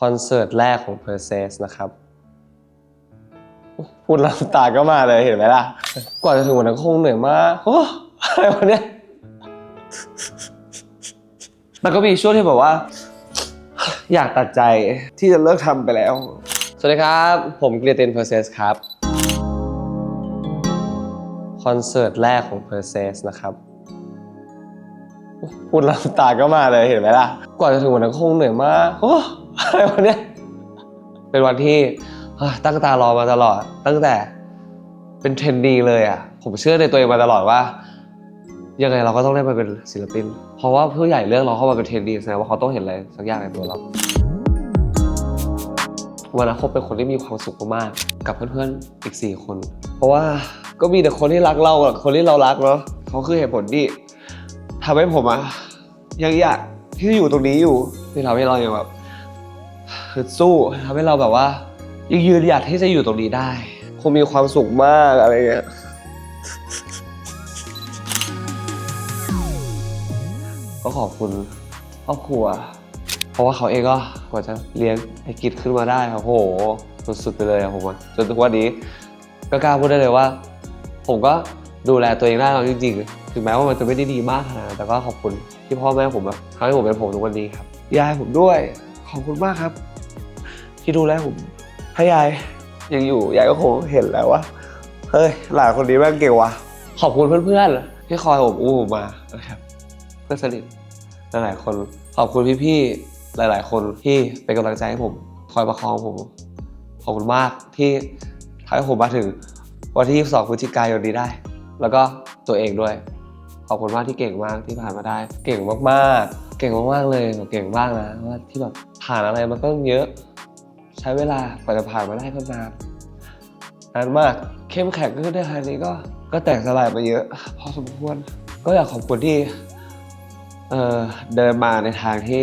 คอนเสิร์ตแรกของ p e r s e s นะครับ พูดแล้วน้ำตาก็มาเลยเห็นไหมล่ะ กว่าจะถึงวันนั้นก็คงเหนื่อยมากโอ้อะไรวะเนี่ยแล้วก็มีช่วงที่แบบว่า อยากตัดใจที่จะเลิกทำไปแล้ว สวัสดีครับ ผมเกรียตินเพอร์เซสครับ คอนเสิร์ตแรกของ p e r s e s นะครับ พูดแล้วน้ำตาก็มาเลยเห็นไหมล่ะ กว่าจะถึงวันนั้นก็คงเหนื่อยมากโอ้ อะไรวะเนี่ย เป็นวันที่ตั้งตารอมาตลอด ตั้งแต่เป็นเทรนดีเลยอะ ผมเชื่อในตัวเองมาตลอดว่า ยังไงเราก็ต้องได้มาเป็นศิลปิน เพราะว่าผู้ใหญ่เลือกเราเข้ามาเป็นเทรนดีแสดงว่าเขาต้องเห็นอะไรสักอย่างในตัวเราวันนั้นคบเป็นคนที่มีความสุขมากๆกับเพื่อนๆอีก 4 คน เพราะว่าก็มีแต่คนที่รักเราคนที่เรารักเนาะเขาคือเหตุผลที่ทำให้ผมอะยังอยากที่จะอยู่ตรงนี้อยู่ที่ทำให้เรายังแบบ ฮึดสู้ทำให้เราแบบว่ายังยืนหยัดที่จะอยู่ตรงนี้ได้คงมีความสุขมากอะไรเงี้ยก็ขอบคุณครอบครัว เพราะว่าเขาเองก็กว่าจะเลี้ยงไอ้กิจขึ้นมาได้ครับโอ้โหสุดๆไปเลยอะผมอะจนทุกวันนี้ก็กล้าพูดได้เลยว่า ผมก็ดูแลตัวเองได้แล้วจริงๆถึงแม้ว่ามันจะไม่ได้ดีมากขนาดนั้นแต่ก็ขอบคุณที่พ่อแม่ผมแบบทำให้ผมเป็นผมทุกวันนี้ครับยายผมด้วย ขอบคุณมากครับ ที่ดูแลผมถ้ายายยังอยู่ยายก็คงเห็นแล้วว่าเฮ้ยหลานคนนี้แม่งเก่งว่ะขอบคุณเพื่อนๆที่คอยผมอู้ผมมานะครับเพื่อนสนิทหลายๆคนขอบคุณพี่ๆหลาย ๆ คนที่เป็นกำลังใจให้ผม คอยประคองผมขอบคุณมากที่ทำให้ผมมาถึงวันที่ 22 พฤศจิกายนนี้ได้ แล้วก็ตัวเองด้วย ขอบคุณมากที่เก่งมากที่ผ่านมาได้ เก่งมากๆ เก่งมากๆเลยเก่งมากนะว่าที่แบบผ่านอะไรมันก็เยอะ ใช้เวลากว่าจะผ่านมาได้ก็นานนานมากเข้มแข็งขึ้นได้ขนาดนี้ก็ก็แตกสลายมาเยอะ พอสมควร ก็อยากขอบคุณที่เออเดินมาในทางที่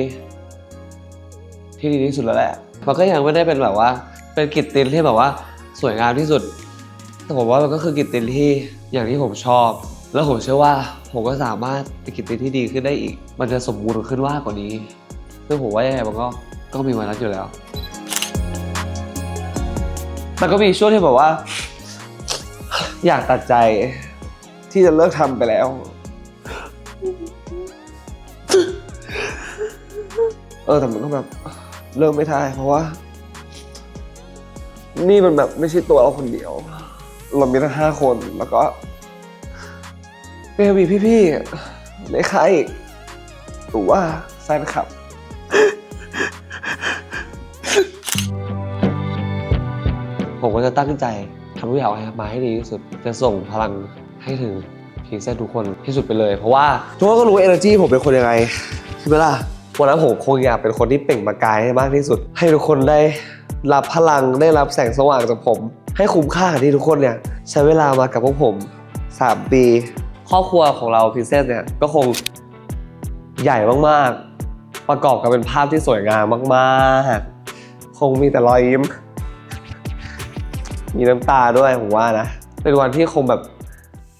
ที่ดีที่สุดแล้วแหละมันก็ยังไม่ได้เป็นแบบว่า เป็นกิจตินที่แบบว่า สวยงามที่สุดแต่ผมว่ามันก็คือกิจตินที่อย่างที่ผมชอบ แล้วผมเชื่อว่าผมก็สามารถเป็นกิจตินที่ดีขึ้นได้อีก มันจะสมบูรณ์ขึ้นมากกว่านี้ ซึ่งผมว่ายังไงมันก็ก็มีวันนั้นอยู่แล้ว แต่ก็มีช่วงที่แบบว่า อยากตัดใจที่จะเลิกทำไปแล้ว เออแต่มันก็แบบเลิกไม่ได้เพราะว่า นี่มันแบบไม่ใช่ตัวเราคนเดียว เรามีทั้งห้าคนแล้วก็ เบบีพี่ๆในค่ายอีกหรือว่าแฟนคลับ ผมก็จะตั้งใจทำทุกอย่างให้มาให้ดีที่สุด จะส่งพลังให้ถึงพีเซทุกคนที่สุดไปเลย เพราะว่าทุกคนก็รู้ energy ผมเป็นคนยังไงใช่ไหมล่ะวันนั้นผมคงอยากเป็นคนที่เปล่งประกายให้มากที่สุด ให้ทุกคนได้รับพลังได้รับแสงสว่างจากผม ให้คุ้มค่ากับที่ทุกคนเนี่ยใช้เวลามากับพวกผม 3 ปี ครอบครัวของเราพีเซสเนี่ยก็คงใหญ่มากๆ ประกอบกับเป็นภาพที่สวยงามมากๆ คงมีแต่รอยยิ้ม มีน้ำตาด้วยผมว่านะ เป็นวันที่คงแบบ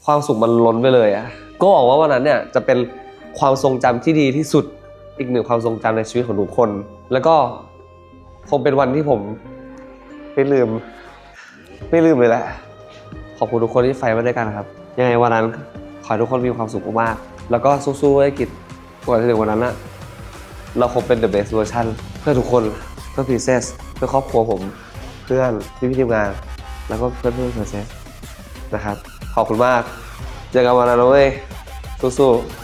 ความสุขมันล้นไปเลยอะ่ะก็หวังว่าวันนั้นเนี่ยจะเป็นความทรงจำที่ดีที่สุดอีกหนึ่งความทรงจำในชีวิตของทุกคน แล้วก็คงเป็นวันที่ผมไม่ลืม ไม่ลืมเลยแหละ ขอบคุณทุกคนที่ไฟมาด้วยกันครับ ยังไงวันนั้น ขอให้ทุกคนมีความสุขมากๆแล้วก็สู้ๆให้กิจกว่าจะถึงวันนั้นอะเราคงเป็น the best version เพื่อทุกคนเพื่อ princess เพื่อครอบครัวผม เพื่อนพี่พี่ๆทีมงาน แล้วก็เพื่อนเพื่อนเซสนะครับ ขอบคุณมาก เจอกันวันนั้นนะเว้ยสู้ๆ